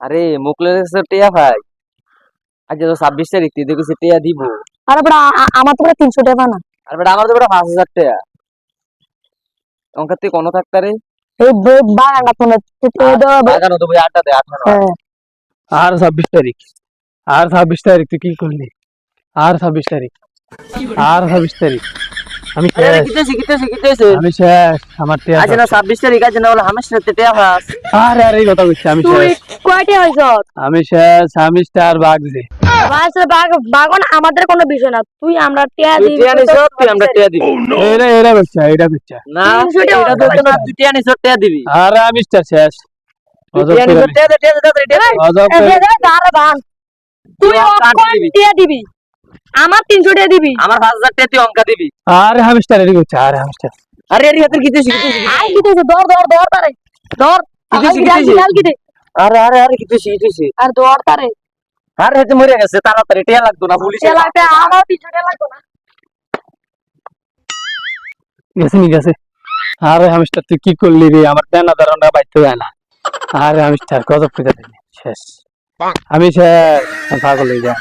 আরে মুকলে টিয়া ভাই। আজ তো ছাব্বিশ তারিখ তুই দেখেছি টিয়া দিব। আরে বেটা আমার তো বেটা তিনশো টাকা না আর বেটা আমার তো বেটা পাঁচ হাজার টাকা অঙ্কার তুই কোনো থাকতা রে। এই বাগানটা বাগানো তো ভাই আটটা দে হ্যাঁ। আর ছাব্বিশ তারিখ আর ছাব্বিশ তারিখ তুই কি করলি? আর ছাব্বিশ তারিখ আর ছাব্বিশ তারিখ। আমি আরে শেষ। কিতেছি কিতেছি কিতেছি? আমি শেষ আমার টিয়া আজ না ছাব্বিশ তারিখ আজ না বলে হামেশ রাতে টিয়া ভাস আরে আরে এই কথা বলছি আমি শেষ। কয়টা হয়েছ? আমি শেষ আমি স্টার বাঘ যে বাগান আমাদের কোনো বিষয় না। তুই আমরা টিয়া টিয়া নিছ তুই আমরা টিয়া দিবি। এরা এরা করছে এরা করছে না এটা তো না তুই টিয়া নিছ টিয়া দিবি। আরে আমি স্টার শেষ। তুই টিয়া নিছ টিয়া দে টিয়া দে টিয়া দে। অজব এ, করে- দে, দে, দাঁড়া বান তুই তুই আমার দিবি। টিয়া দিবি। আমার দিবি। আমার তুই অঙ্কা দিবি। আরে আরে আরে এর হাতের আই দর দর দর তারে। দর আরে আরে আরে আর দর তারে। আরে হাতে মরে গেছে তাড়াতাড়ি টিয়া লাগতো না পুলিশ টিয়া লাগবে আমার পিছনে লাগতো না। গেছে নি গেছে। আরে আমি স্টার তুই কি করলি রে? আমার দেনা দারণটা বাইতে যায় না। আরে হামিস্টার স্টার গজব করে দিলি। শেষ। আমি শেষ। পাগল হয়ে যা